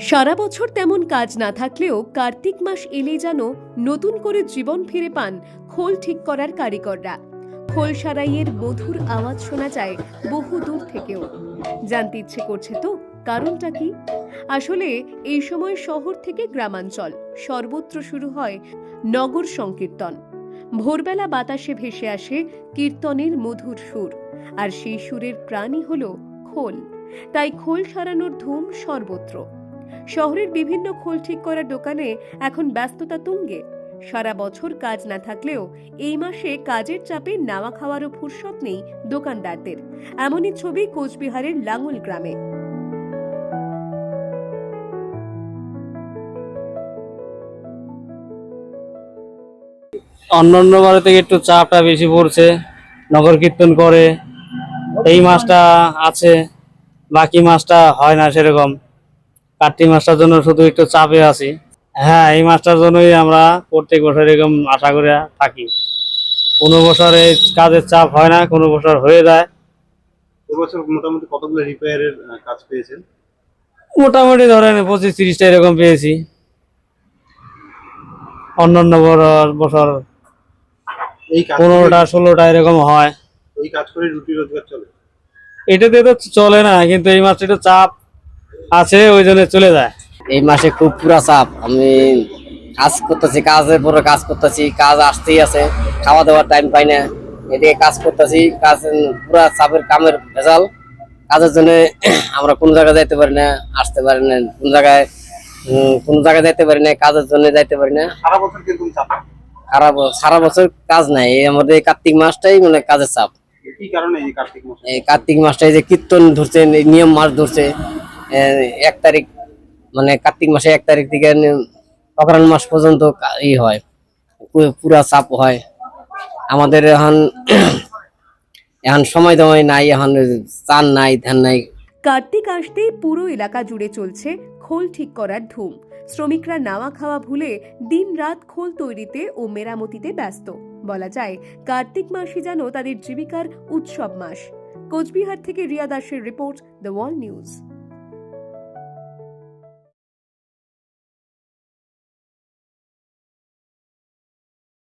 সারা বছর তেমন কাজ না থাকলেও কার্তিক মাস এলে যেন নতুন করে জীবন ফিরে পান খোল ঠিক করার কারিগররা। খোল সারাইয়ের মধুর আওয়াজ শোনা যায় বহু দূর থেকেও। জানতে ইচ্ছে করছে তো, কারণটা কি? আসলে এই সময় শহর থেকে গ্রামাঞ্চল, সর্বত্র শুরু হয় নগর সংকীর্তন। ভোরবেলা বাতাসে ভেসে আসে কীর্তনের মধুর সুর, আর সেই সুরের প্রাণই হল খোল। তাই খোল সারানোর ধুম সর্বত্র। শহরের বিভিন্ন খোল ঠিক করার দোকানে এখন ব্যস্ততা তুঙ্গে। সারা বছর কাজ না থাকলেও এই মাসে কাজের চাপে নাওয়া খাওয়ারও ফুরসত নেই দোকানদারদের। এমনই ছবি কোচবিহারের লাঙ্গল গ্রামে। অন্য অন্য বারে থেকে একটু চাপটা বেশি পড়ছে, নগর কীর্তন করে। এই মাসটা আছে, বাকি মাসটা হয় না সেরকম। কার্তিক মাসটার জন্য শুধু একটু চাপে আছি। হ্যাঁ এই মাসটার জন্যই আমরা প্রত্যেক বছর এরকম আশা করে থাকি। কোনো বছর এই কাজের চাপ হয় না কোনো বছর হয়ে যায়। এবছর মোটামুটি কতগুলো রিপেয়ারের কাজ পেয়েছেন? মোটামুটি ধরেন পঁচিশ তিরিশটা এরকম পেয়েছি। অন্যান্য বছর এই পনেরোটা ষোলোটা এরকম হয়। এই কাজ করে রুটি রোজগার চলে? এটাতে তো চলে না কিন্তু এই মাসে একটু চাপ। আছে ওই জন্য চলে যায়। এই মাসে খুব পুরা চাপ। আমি কাজ করতেছি কাজের পরে কাজ করতেছি কাজ আসতেই আছে। খাওয়া দাওয়ার টাইম পাই না। এদিকে কাজ করতেছি কাজ পুরা চাপের কামের ভেজাল। কাজের জন্য আমরা কোন জায়গায় যাইতে পারি না আসতে পারি না কোন জায়গায় কোন জায়গায় যাইতে পারি না কাজের জন্য যাইতে পারি না। সারা বছর সারা সারা বছর কাজ নাই। এই আমাদের এই কার্তিক মাসটাই মানে কাজের চাপ। কি কারণে এই কার্তিক মাসে এই কার্তিক মাসটাই যে কীর্তন ধরছে এই নিয়ম মাস ধরছে। এক তারিখ মানে কার্তিক মাসে এক তারিখ থেকে নি- মাস পর্যন্ত ই হয় পুরা চাপ হয়। আমাদের এখন এখন সময় দময় নাই, এখন চান নাই, ধ্যান নাই। কার্তিক আসতেই পুরো এলাকা জুড়ে চলছে খোল ঠিক করার ধুম। শ্রমিকরা নাওয়া খাওয়া ভুলে দিন রাত খোল তৈরিতে ও মেরামতিতে ব্যস্ত। বলা যায়, কার্তিক মাসই যেন তাদের জীবিকার উৎসব মাস। কোচবিহার থেকে রিয়া দাসের রিপোর্ট, দ্য ওয়াল নিউজ।